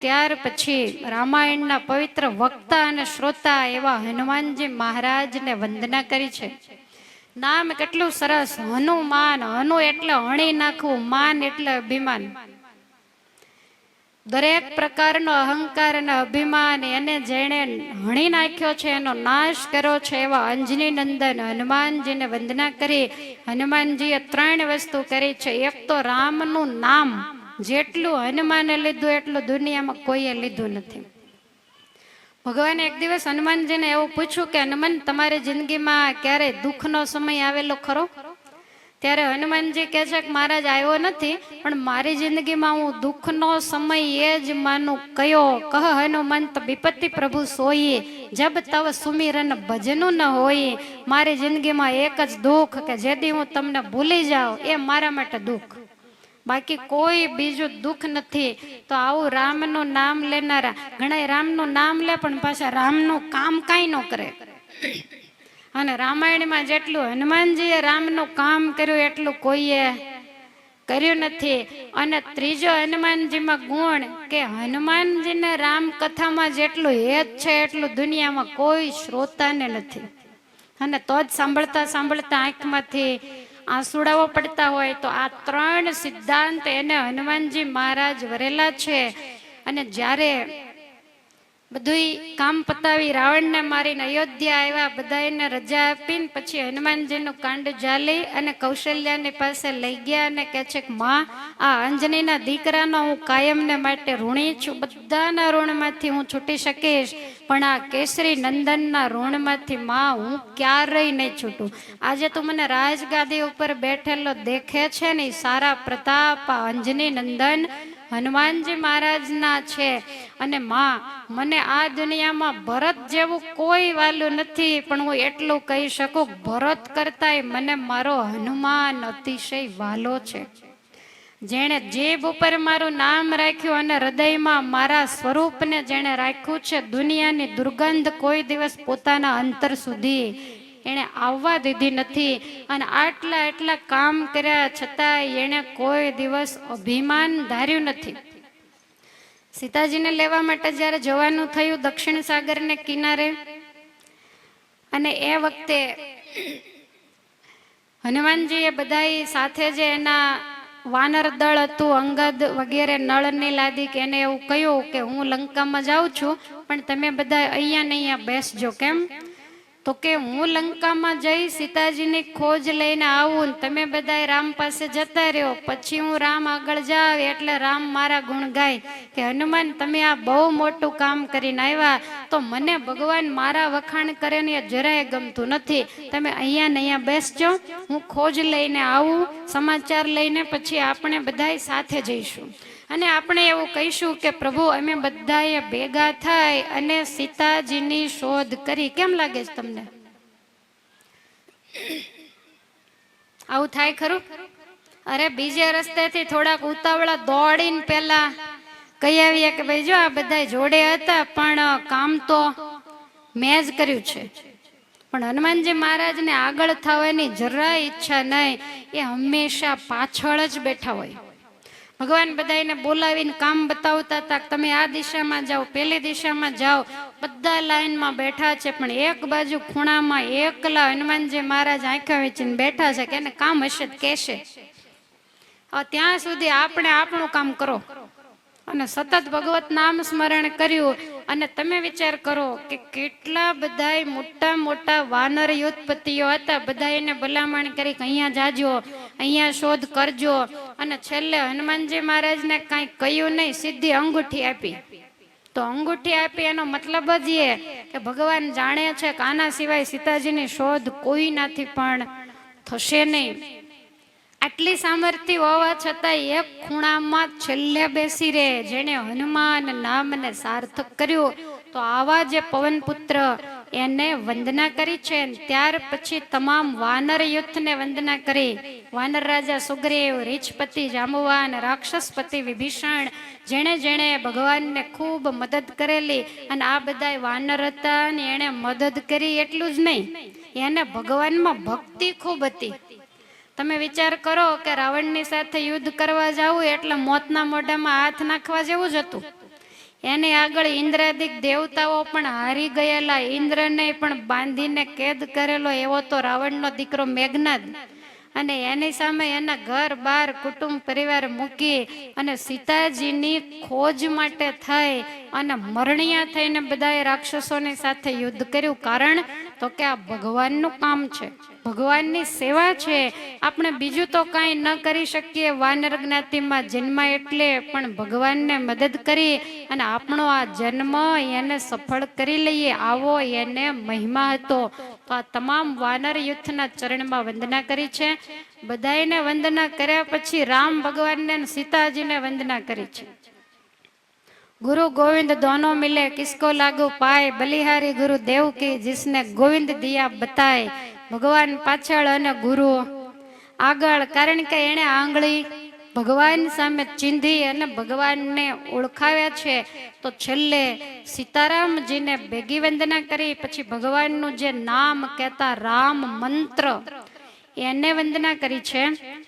ત્યાર પછી રામાયણના પવિત્ર વક્તા અને શ્રોતા એવા હનુમાનજી મહારાજને વંદના કરી છે. નામ કેટલું સરસ, હનુમાન, હનુ એટલે હણી નાખવું, માન એટલે અભિમાન. દરેક પ્રકારનો અહંકાર અને અભિમાન એને જેણે હણી નાખ્યો છે, એનો નાશ કર્યો છે, એવા અંજની નંદન હનુમાનજીને વંદના કરી હનુમાનજીએ ત્રણ વસ્તુ કરી છે. એક તો રામનું નામ. જેટલું હનુમાને લીધું, એટલું દુનિયામાં કોઈએ લીધું નથી. ભગવાને એક દિવસ હનુમાનજીને એવું પૂછ્યું કે, હનુમાન, તમારી જિંદગીમાં ક્યારે દુઃખનો સમય આવેલો ખરો? ત્યારે હનુમાનજી કહે છે કે, મહારાજ, આવ્યો નથી, પણ મારી જિંદગીમાં હું દુઃખનો સમય એ જ માનું. કયો, કહ હનુમંત વિપત્તિ પ્રભુ સોઈએ જબ તવ સુમિરન ભજનું ન હોય. મારી જિંદગીમાં એક જ દુઃખ કે જેથી હું તમને ભૂલી જાઉં, એ મારા માટે દુઃખ. બાકી કોઈ બીજું દુઃખ નથી. તો આવું રામનું નામ લેનારા ઘણા રામનું નામ લે પણ પાછા રામનું કામ કાંઈ ન કરે. અને રામાયણમાં જેટલું હનુમાનજીએ રામનું કામ કર્યું એટલું કોઈએ કર્યું નથી. અને ત્રીજો હનુમાનજીમાં ગુણ કે હનુમાનજીને રામ કથામાં જેટલું હેત છે એટલું દુનિયામાં કોઈ શ્રોતાને નથી. અને તો જ સાંભળતા સાંભળતા આંખમાંથી આંસુડાઓ પડતા હોય તો આ ત્રણ સિદ્ધાંત એને હનુમાનજી મહારાજ વરેલા છે. અને જ્યારે બધુંય કામ પતાવી રાવણને મારીને અયોધ્યા આવ્યા. બધાને રજા આપીને પછી હનુમાનજીનું કાંડ જાલી અને કૌશલ્યાની પાસે લઈ ગયા અને કહે છે કે, માં, આ અંજનીના દીકરાનો હું કાયમને માટે ઋણી છું. બધાના ઋણમાંથી હું છૂટી શકીશ, પણ આ કેસરી નંદનના ઋણમાંથી માં, હું ક્યારેય નહીં છૂટું. આજે તું મને રાજગાદી ઉપર બેઠેલો દેખે છે ને સારા પ્રતાપ, આ અંજની નંદન હનુમાનજી મહારાજના છે અને માં, મને આ દુનિયામાં ભરત જેવું કોઈ વાલું નથી, પણ હું એટલું કહી શકું, ભરત કરતાંય મને મારો હનુમાન અતિશય વાલો છે. જેણે જીભ ઉપર મારું નામ રાખ્યું અને હૃદયમાં મારા સ્વરૂપને જેણે રાખ્યું છે, દુનિયાની દુર્ગંધ કોઈ દિવસ પોતાના અંતર સુધી એણે આવવા દીધી નથી. અને આટલા એટલા કામ કર્યા છતાં એણે કોઈ દિવસ અભિમાન ધાર્યું નથી. સીતાજીને લેવા માટે જ્યારે જવાનું થયું દક્ષિણ સાગરને કિનારે, અને એ વખતે હનુમાનજીએ બધા સાથે જે એના વાનર દળ હતું, અંગદ વગેરે નળની લાદી કે એને એવું કહ્યું કે હું લંકામાં જાઉં છું, પણ તમે બધા અહીંયા ને અહીંયા બેસજો, કેમ? તો કે હું લંકામાં જઈ સીતાજીની ખોજ લઈને આવું તમે બધા રામ પાસે જતા રહ્યો. પછી હું રામ આગળ જાવ એટલે રામ મારા ગુણ ગાય કે હનુમાન, તમે આ બહુ મોટું કામ કરીને આવ્યા તો મને ભગવાન મારા વખાણ કરે ને જરાય ગમતું નથી. તમે અહીંયા ને અહીંયા બેસજો, હું ખોજ લઈને આવું, સમાચાર લઈને પછી આપણે બધાય સાથે જઈશું. અને આપણે એવું કહીશું કે પ્રભુ, અમે બધાએ ભેગા થાય અને સીતાજીની શોધ કરી. કેમ લાગે છે તમને? આવું થાય ખરું? અરે બીજે રસ્તેથી થોડાક ઉતાવળા દોડીને પેલા કહી આવીએ કે ભાઈ, જો આ બધા જોડે હતા, પણ કામ તો મેં જ કર્યું છે. પણ હનુમાનજી મહારાજને આગળ થવાની જરાય ઈચ્છા નહીં. એ હંમેશા પાછળ જ બેઠા હોય. ભગવાન બધાને બોલાવીને કામ બતાવતા હતા તમે આ દિશામાં જાઓ, પેલી દિશામાં જાઓ. બધા લાઈનમાં બેઠા છે, પણ એક બાજુ ખૂણામાં એકલા હનુમાનજી મહારાજ આંખા વેચીને બેઠા છે કે એને કામ હશે કહેશે. ત્યાં સુધી આપણે આપણું કામ કરો. અને સતત ભગવત નામ સ્મરણ કર્યું. અને તમે વિચાર કરો કે કેટલા બધા મોટા મોટા વાનર યુદ્ધપતિઓ હતા. બધા એને ભલામણ કરી કે અહીંયા જાજો, અહીંયા શોધ કરજો. અને છેલ્લે હનુમાનજી મહારાજને કાંઈ કહ્યું નહીં, સીધી અંગૂઠી આપી. તો અંગૂઠી આપી એનો મતલબ જ એ કે ભગવાન જાણે છે કે આના સિવાય સીતાજીની શોધ કોઈનાથી પણ થશે નહીં. આટલી સામર્થ્ય હોવા છતાં એક ખૂણામાં છેલ્લે બેસી રહે, જેણે હનુમાન નામને સાર્થક કર્યું. તો આવા જે પવનપુત્ર એને વંદના કરી છે ત્યાર પછી તમામ વાનર યુથને વંદના કરી. વાનર રાજા સુગ્રીવ, રીછપતિ જામવાન રાક્ષસપતિ વિભીષણ, જેણે જેણે ભગવાનને ખૂબ મદદ કરેલી અને આ બધા વાનર હતા ને એણે મદદ કરી એટલું જ નહીં. એને ભગવાનમાં ભક્તિ ખૂબ હતી. તમે વિચાર કરો કે રાવણની સાથે યુદ્ધ કરવા જવું એટલે મોતના મોઢામાં હાથ નાખવા જેવું જ હતું. એની આગળ ઇન્દ્રાદિક દેવતાઓ પણ હારી ગયેલા. ઇન્દ્રને પણ બાંધીને કેદ કરેલો એવો તો રાવણનો દીકરો મેઘનાદ. અને એની સામે એના ઘર, બાર, કુટુંબ, પરિવાર મૂકી અને સીતાજીની ખોજ માટે થઈ અને મરણિયા થઈને બધાએ રાક્ષસોની સાથે યુદ્ધ કર્યું. કારણ તો કે આ ભગવાનનું કામ છે. ભગવાનની સેવા છે. આપણે બીજું તો કાંઈ ન કરી શકીએ. વાનર જ્ઞાતિમાં જન્મ એટલે પણ ભગવાનને મદદ કરી અને આપણો આ જન્મ એને સફળ કરી લઈએ. આવો એને મહિમા હતો. તો આ તમામ વાનર યુથના ચરણમાં વંદના કરી છે. બધાને વંદના કર્યા પછી રામ ભગવાનને સીતાજીને વંદના કરી છે. गुरु गोविंद दोनों मिले किसको लागू पाए बलिहारी गुरु देव की जिसने गोविंद दिया बताए ભગવાન પાછળ અને ગુરુ આગળ કારણ કે એણે આંગળી ભગવાન સામે ચીંધી અને ભગવાનને ઓળખાવ્યા છે તો છેલ્લે સીતારામજીને ભેગી વંદના કરી પછી ભગવાનનું જે નામ કહેતા રામ મંત્ર એને વંદના કરી છે